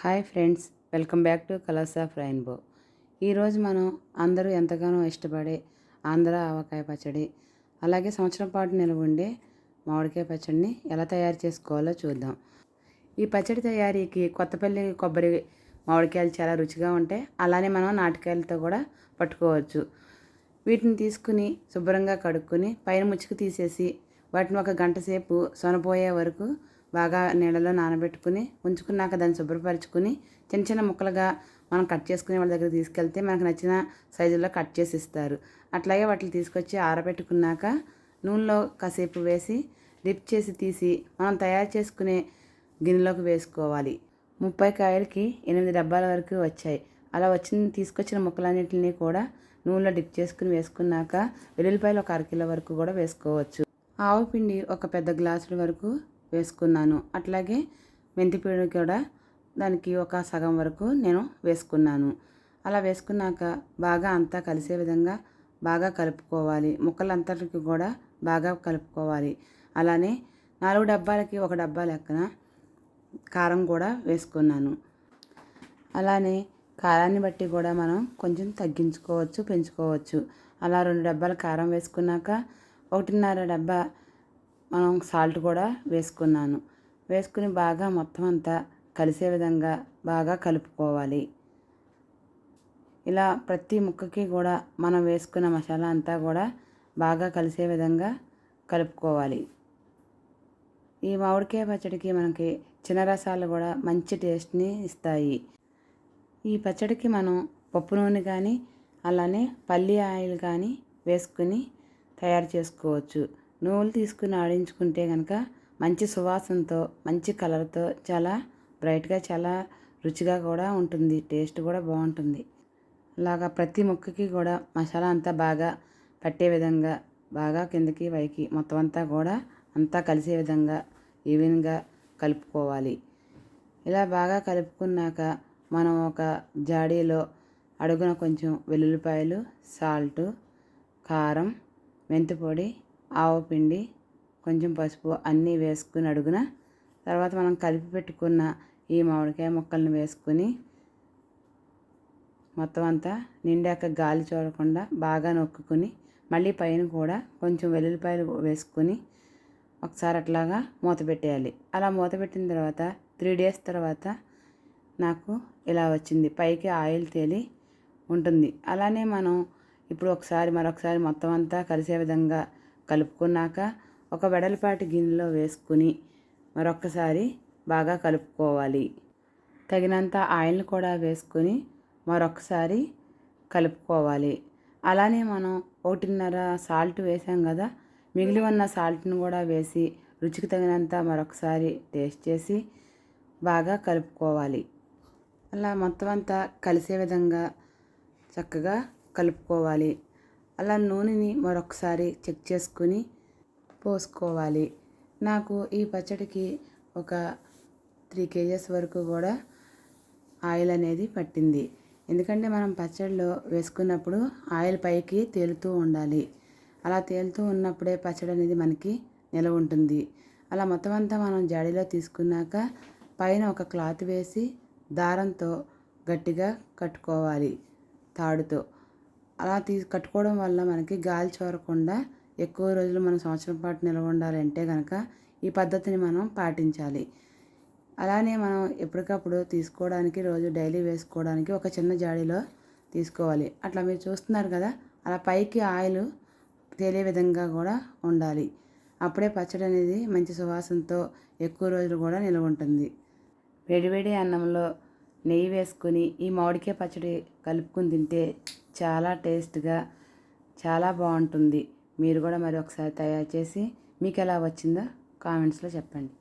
Hi friends welcome back to colours of rainbow ఈరోజు మనం అందరూ ఎంతగానో ఇష్టపడే ఆంధ్ర ఆవకాయ పచ్చడి అలాగే సంవత్సరం పాటు నిలవ ఉండే మామిడికాయ పచ్చడిని ఎలా తయారు చేసుకోవాలో చూద్దాం. ఈ పచ్చడి తయారీకి కొత్తపల్లి కొబ్బరి మామిడికాయలు చాలా రుచిగా ఉంటాయి. అలానే మనం నాటికాయలతో కూడా పట్టుకోవచ్చు. వీటిని తీసుకుని శుభ్రంగా కడుక్కొని పైన ముచ్చుకు తీసేసి వాటిని ఒక గంట సేపు సొనపోయే వరకు బాగా నీళ్ళలో నానబెట్టుకుని ఉంచుకున్నాక దాన్ని శుభ్రపరచుకుని చిన్న చిన్న ముక్కలుగా మనం కట్ చేసుకునే వాళ్ళ దగ్గర తీసుకెళ్తే మనకు నచ్చిన సైజులో కట్ చేసి ఇస్తారు. అట్లాగే వాటిని తీసుకొచ్చి ఆరబెట్టుకున్నాక నూనెలో కాసేపు వేసి డిప్ చేసి తీసి మనం తయారు చేసుకునే గిన్నెలోకి వేసుకోవాలి. ముప్పై కాయలకి ఎనిమిది డబ్బాల వరకు వచ్చాయి. అలా వచ్చిన తీసుకొచ్చిన ముక్కలన్నింటినీ కూడా నూనెలో డిప్ చేసుకుని వేసుకున్నాక వెల్లుల్లిపాయలు ఒక అరకిలో వరకు కూడా వేసుకోవచ్చు. ఆవు పిండి ఒక పెద్ద గ్లాసుల వరకు వేసుకున్నాను. అట్లాగే మెంతిపీడు కూడా దానికి ఒక సగం వరకు నేను వేసుకున్నాను. అలా వేసుకున్నాక బాగా అంతా కలిసే విధంగా బాగా కలుపుకోవాలి. ముక్కలంతటికి కూడా బాగా కలుపుకోవాలి. అలానే నాలుగు డబ్బాలకి ఒక డబ్బా లెక్కన కారం కూడా వేసుకున్నాను. అలానే కారాన్ని బట్టి కూడా మనం కొంచెం తగ్గించుకోవచ్చు పెంచుకోవచ్చు. అలా రెండు డబ్బాల కారం వేసుకున్నాక ఒకటిన్నర డబ్బా మనం సాల్ట్ కూడా వేసుకున్నాను. వేసుకుని బాగా మొత్తం అంతా కలిసే విధంగా బాగా కలుపుకోవాలి. ఇలా ప్రతి ముక్కకి కూడా మనం వేసుకున్న మసాలా అంతా కూడా బాగా కలిసే విధంగా కలుపుకోవాలి. ఈ మామిడికాయ పచ్చడికి మనకి చిన్న రసాలు కూడా మంచి టేస్ట్ని ఇస్తాయి. ఈ పచ్చడికి మనం పప్పు నూనె కానీ అలానే పల్లి ఆయిల్ కానీ వేసుకుని తయారు చేసుకోవచ్చు. నువ్వులు తీసుకుని ఆడించుకుంటే కనుక మంచి సువాసనతో మంచి కలర్తో చాలా బ్రైట్గా చాలా రుచిగా కూడా ఉంటుంది. టేస్ట్ కూడా బాగుంటుంది. అలాగా ప్రతి ముక్కకి కూడా మసాలా అంతా బాగా పట్టే విధంగా బాగా కిందకి పైకి మొత్తం అంతా కూడా అంతా కలిసే విధంగా ఈవెన్గా కలుపుకోవాలి. ఇలా బాగా కలుపుకున్నాక మనం ఒక జాడీలో అడుగున కొంచెం వెల్లుల్లిపాయలు సాల్టు కారం మెంతిపొడి ఆవపిండి కొంచెం పసుపు అన్నీ వేసుకుని అడుగున తర్వాత మనం కలిపి పెట్టుకున్న ఈ మామిడికాయ ముక్కలను వేసుకుని మొత్తం అంతా నిండాక గాలి చూడకుండా బాగా నొక్కుని మళ్ళీ పైన కూడా కొంచెం వెల్లుల్లిపాయలు వేసుకొని ఒకసారి అట్లాగా మూత పెట్టేయాలి. అలా మూత పెట్టిన తర్వాత త్రీ డేస్ తర్వాత నాకు ఇలా వచ్చింది. పైకి ఆయిల్ తేలి ఉంటుంది. అలానే మనం ఇప్పుడు ఒకసారి మరొకసారి మొత్తం అంతా కలిసే విధంగా కలుపుకున్నాక ఒక వెడల్పాటి గిన్నెలో వేసుకుని మరొక్కసారి బాగా కలుపుకోవాలి. తగినంత ఆయిల్ని కూడా వేసుకొని మరొకసారి కలుపుకోవాలి. అలానే మనం ఒకటిన్నర సాల్ట్ వేసాం కదా మిగిలి ఉన్న సాల్ట్ని కూడా వేసి రుచికి తగినంత మరొకసారి టేస్ట్ చేసి బాగా కలుపుకోవాలి. అలా మొత్తం అంతా కలిసే విధంగా చక్కగా కలుపుకోవాలి. అలా నూనెని మరొకసారి చెక్ చేసుకుని పోసుకోవాలి. నాకు ఈ పచ్చడికి ఒక త్రీ కేజెస్ వరకు కూడా ఆయిల్ అనేది పట్టింది. ఎందుకంటే మనం పచ్చడిలో వేసుకున్నప్పుడు ఆయిల్ పైకి తేలుతూ ఉండాలి. అలా తేలుతూ ఉన్నప్పుడే పచ్చడి అనేది మనకి నిలవ ఉంటుంది. అలా మొత్తం అంతా మనం జాడీలో తీసుకున్నాక పైన ఒక క్లాత్ వేసి దారంతో గట్టిగా కట్టుకోవాలి. తాడుతో. అలా తీసి కట్టుకోవడం వల్ల మనకి గాలి చోరకుండా ఎక్కువ రోజులు మనం సంవత్సరం పాటు నిల్వ ఉండాలంటే కనుక ఈ పద్ధతిని మనం పాటించాలి. అలానే మనం ఎప్పటికప్పుడు తీసుకోవడానికి రోజు డైలీ వేసుకోవడానికి ఒక చిన్న జాడీలో తీసుకోవాలి. అట్లా మీరు చూస్తున్నారు కదా అలా పైకి ఆయిల్ తేలే విధంగా కూడా ఉండాలి. అప్పుడే పచ్చడి అనేది మంచి సువాసనతో ఎక్కువ రోజులు కూడా నిల్వ ఉంటుంది. వేడివేడి అన్నంలో నెయ్యి వేసుకొని ఈ మామిడికాయ పచ్చడి కలుపుకొని తింటే చాలా టేస్ట్గా చాలా బాగుంటుంది. మీరు కూడా మరి ఒకసారి తయారు చేసి మీకు ఎలా వచ్చిందో కామెంట్స్లో చెప్పండి.